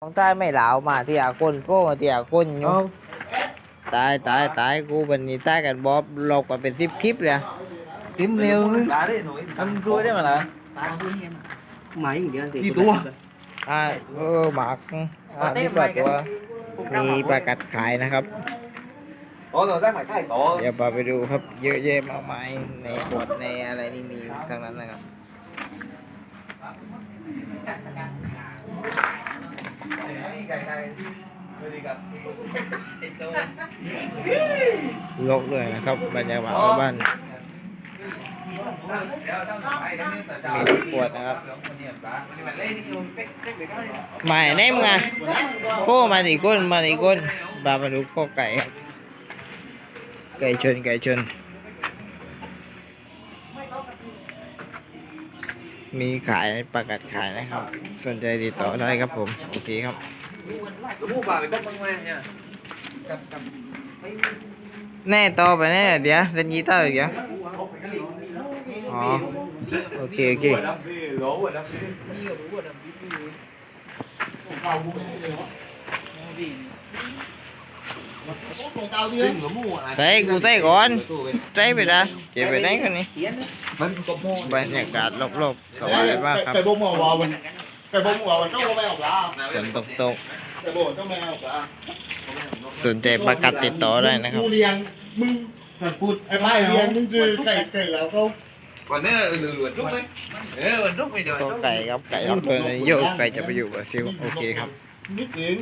ของใต้ไม่เหลามาที่อาคนโป้มาที่อาคนอยู่ตายตายตายกูบันนี้ตายกันบอบหลอกกันเป็นสิบคลิปเลยอะ kiếm liều ăn cua đấy mà là หมายอย่างเดียวสิกี่ตัวอ่าเออหมากอ่านี่ปลาตัวมีปลากัดขายนะครับ Ủa rồi chắc phải cái tổ เดี๋ยวพาไปดูครับเยอะแยะมากมายในขวดในอะไรนี่มีทั้งนั้นนะครับ ลกเลยนะครับบรรยากาศบ้านมีทุกขวดนะครับหมายไหนมึงอะโอ้มาดีก้นมาดีก้นบามาดูข้อไก่ครับไก่ชนไก่ชน มีขายประกาศขายนะครับ สนใจติดต่อได้ครับผม โอเคครับ Đúng không bà phải có băng ngoan nha แน่ต่อไปแน่เดี๋ยวเล่นกีตาร์อีกเดี๋ยวอ๋อ โอเค โอเค Lỗ rồi đó ใส่กูใส่ก่อนใส่ไปได้เจ็บไปไหนกันนี่ Vẫn có mô บรรยากาศรอบๆสบายมากครับไก่บงหัววาวันไก่บงหัววันต้องไม่ออกละฝนตกตกไก่บงต้องไม่ออกละๆสนใจประกาศติดต่อได้นะครับกูเลี้ยงมึงสัตว์พูดไอ้ไพ่เลี้ยงมึงคือไก่ไก่แล้วเขา Còn nếu là lừa lừa rút ấy Ê, mình rút bây giờ ก็ไก่ครับไก่รับเพื่อนโยกไก่จะไปอยู่กับซิลโอเคครับนิดเอง